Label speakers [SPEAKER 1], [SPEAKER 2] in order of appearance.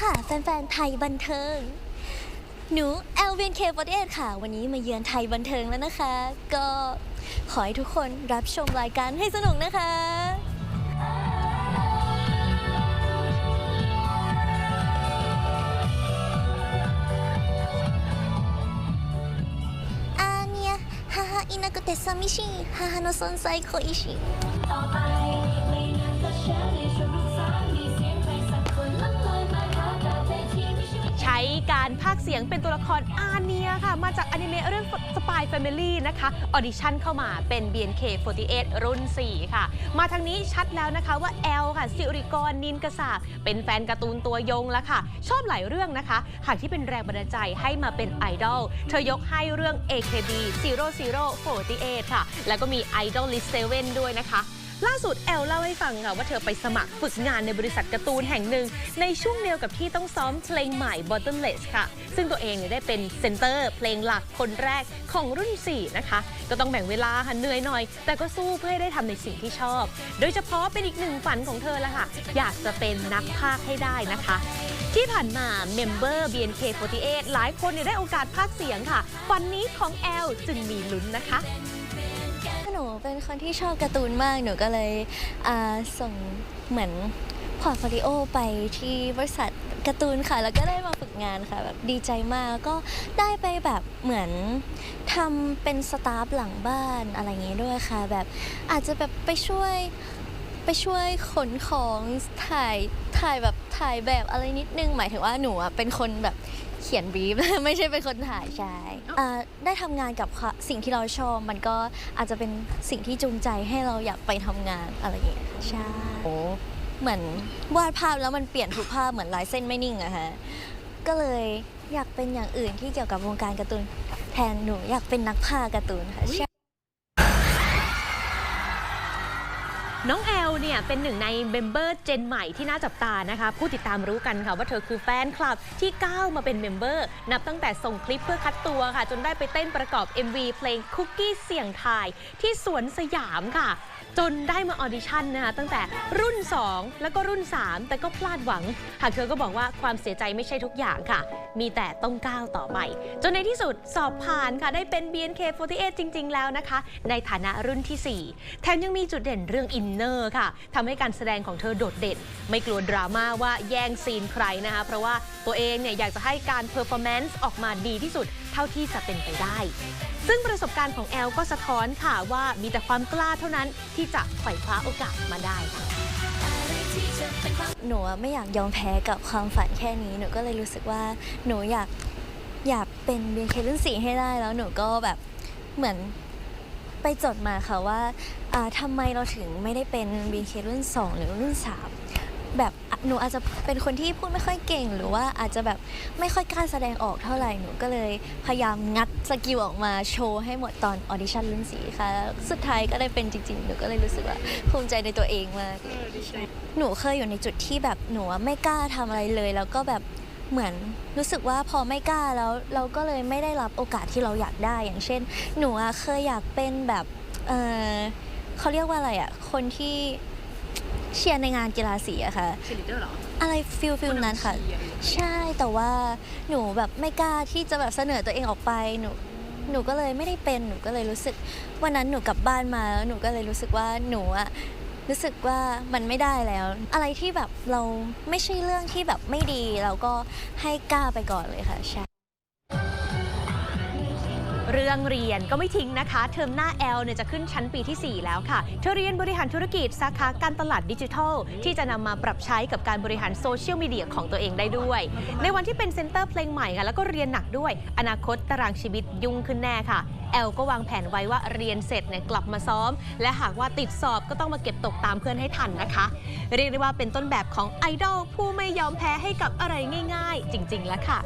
[SPEAKER 1] ค่ะ แฟนๆ ไทยบันเทิง หนู LVK เวนค่ะ วันนี้มาเยือนไทยบันเทิงแล้วนะคะ ก็ขอให้ทุกคนรับชมรายการให้สนุกนะคะ อาเนียฮาฮา
[SPEAKER 2] อินากเตะซามิชิฮาฮาโนซอนไซโค
[SPEAKER 3] อิชิต่อไป เสียงเป็นตัวละครอาเนียค่ะ มาจากอนิเมะเรื่อง Spy Family นะคะออดิชั่นเข้ามาเป็น BNK48 รุ่น 4 ค่ะ มาทางนี้ชัดแล้วนะคะว่าแอลค่ะสิริกรนินกษาเป็นแฟนการ์ตูนตัวยงแล้วค่ะ ชอบหลายเรื่องนะคะ หากที่เป็นแรงบันดาลใจให้มาเป็นไอดอลเธอยกให้เรื่อง AKB 0048 ค่ะ แล้วก็มี Idol List 7ด้วยนะคะ ล่าสุดแอลเล่าให้ฟังค่ะว่าเธอไปสมัครฝึกงานในบริษัทการ์ตูนแห่งหนึ่ง ในช่วงเดียวกับที่ต้องซ้อมเพลงใหม่ Bottomless ค่ะ ซึ่งตัวเองเนี่ยได้เป็นเซนเตอร์เพลงหลักคนแรกของรุ่น 4 นะคะ ก็ต้องแบ่งเวลาค่ะเหนื่อยหน่อย แต่ก็สู้เพื่อให้ได้ทำในสิ่งที่ชอบ โดยเฉพาะเป็นอีกหนึ่งฝันของเธอละค่ะ อยากจะเป็นนักพากย์ให้ได้นะคะที่ผ่านมาเมมเบอร์ BNK48 หลายคนเนี่ยได้โอกาสพากเสียงค่ะ วันนี้ของแอลจึงมีลุ้นนะคะ
[SPEAKER 1] เป็นคนที่ชอบการ์ตูนมาก หนูก็เลยส่งเหมือนพอร์ตโฟลิโอไปที่บริษัทการ์ตูนค่ะ แล้วก็ได้มาฝึกงานค่ะแบบดีใจมากแล้วก็ได้ไปแบบเหมือนทำเป็นสตาฟหลังบ้านอะไรอย่างงี้ด้วยค่ะ แบบอาจจะแบบไปช่วยไปช่วยขนของถ่ายถ่ายแบบถ่ายแบบอะไรนิดนึง หมายถึงว่าหนูเป็นคนแบบ เขียนบรีฟ ไม่ใช่เป็นคนถ่ายใช่อ่าได้ทำงานกับค่ะสิ่งที่เราชอบมันก็อาจจะเป็นสิ่งที่จูงใจให้เราอยากไปทำงานอะไรอย่างเงี้ยใช่
[SPEAKER 3] โอ้
[SPEAKER 1] เหมือนวาดภาพแล้วมันเปลี่ยนทุกภาพเหมือนลายเส้นไม่นิ่งอะฮะ ก็เลยอยากเป็นอย่างอื่นที่เกี่ยวกับวงการการ์ตูนแทนหนูอยากเป็นนักพากย์การ์ตูนค่ะใช่
[SPEAKER 3] น้องแอลเนี่ยเป็นหนึ่งในเมมเบอร์เจนใหม่ที่น่าจับตานะคะ ผู้ติดตามรู้กันค่ะว่าเธอคือแฟนคลับที่ก้าวมาเป็นเมมเบอร์ นับตั้งแต่ส่งคลิปเพื่อคัดตัวค่ะ จนได้ไปเต้นประกอบ MV เพลงคุกกี้เสี่ยงทายที่สวนสยามค่ะ จนได้มาออดิชั่นนะคะตั้งแต่รุ่น 2 แล้วก็รุ่น 3 แต่ก็พลาดหวัง หากเธอก็บอกว่าความเสียใจไม่ใช่ทุกอย่างค่ะ มีแต่ต้องก้าวต่อไป จนในที่สุดสอบผ่านค่ะได้เป็น BNK48 จริง ๆ แล้วนะคะ ในฐานะรุ่นทีสี่4 แถมยังมีจุดเด่นเรื่องอินเนอร์ค่ะทำให้การแสดงของเธอโดดเด่น ไม่กลัวดราม่าว่าแย่งซีนใครนะคะ เพราะว่าตัวเองเนี่ยอยากจะให้การเพอร์ฟอร์แมนซ์ออกมาดีที่สุดเท่าที่จะเป็นไปได้ ซึ่งประสบการณ์ของแอลก็สะท้อนค่ะว่ามีแต่ความกล้าเท่านั้นที่จะไขว่คว้าโอกาสมาได้ค่ะ
[SPEAKER 1] หนูไม่อยากยอมแพ้กับความฝันแค่นี้ หนูก็เลยรู้สึกว่าหนูอยากอยากเป็น BNK รุ่น4ให้ได้แล้วหนูก็แบบเหมือน ไปจดมาค่ะว่าอ่าทำาไมเราถึงไม่ได้เป็น BNK รุ่น 2 หรือรุ่น 3 แบบอะหนูอาจจะเป็นคนที่พูดไม่ค่อยเก่ง หรือว่าอาจจะแบบไม่ค่อยกล้าแสดงออกเท่าไหร่หนูก็เลยพยายามงัดสกิลออกมาโชว์ให้หมดตอนออดิชั่นรุ่นสีค่ะแล้วสุดท้ายก็ได้เป็นจริงๆ หนูก็เลยรู้สึกว่าภูมิใจในตัวเองมากเลยหนูเคยอยู่ในจุดที่แบบหนูอะไม่กล้าทำอะไรเลย แล้วก็แบบ เหมือนรู้สึกว่าพอไม่กล้าแล้วเราก็เลยไม่ได้รับโอกาสที่เราอยากได้ อย่างเช่น หนูอะเคยอยากเป็นแบบเออเขาเรียกว่าอะไรอะคนที่เชียร์ในงานกีฬาสีอะค่ะ
[SPEAKER 3] เชลิเดอร์หรอ
[SPEAKER 1] อะไรฟิลฟิลนั้นค่ะ ใช่แต่ว่าหนูแบบไม่กล้าที่จะแบบเสนอตัวเองออกไปหนูหนูก็เลยไม่ได้เป็นหนูก็เลยรู้สึกวันนั้นหนูกลับบ้านมาแล้วหนูก็เลยรู้สึกว่าหนูอะ รู้สึกว่ามันไม่ได้แล้ว อะไรที่แบบเราไม่ใช่เรื่องที่แบบไม่ดี เราก็ให้กล้าไปก่อนเลยค่ะใช่
[SPEAKER 3] เรื่องเรียนก็ไม่ทิ้งนะคะ เทอมหน้าแอลเนี่ยจะขึ้นชั้นปีที่ 4 แล้วค่ะ เธอเรียนบริหารธุรกิจสาขาการตลาดดิจิทัล ที่จะนำมาปรับใช้กับการบริหารโซเชียลมีเดียของตัวเองได้ด้วย ในวันที่เป็นเซนเตอร์เพลงใหม่ค่ะแล้วก็เรียนหนักด้วย อนาคตตารางชีวิตยุ่งขึ้นแน่ค่ะแอลก็วางแผนไว้ว่าเรียนเสร็จเนี่ยกลับมาซ้อม และหากว่าติดสอบก็ต้องมาเก็บตกตามเพื่อนให้ทันนะคะ เรียกได้ว่าเป็นต้นแบบของไอดอลผู้ไม่ยอมแพ้ให้กับอะไรง่าย ๆ จริง ๆ แล้วค่ะ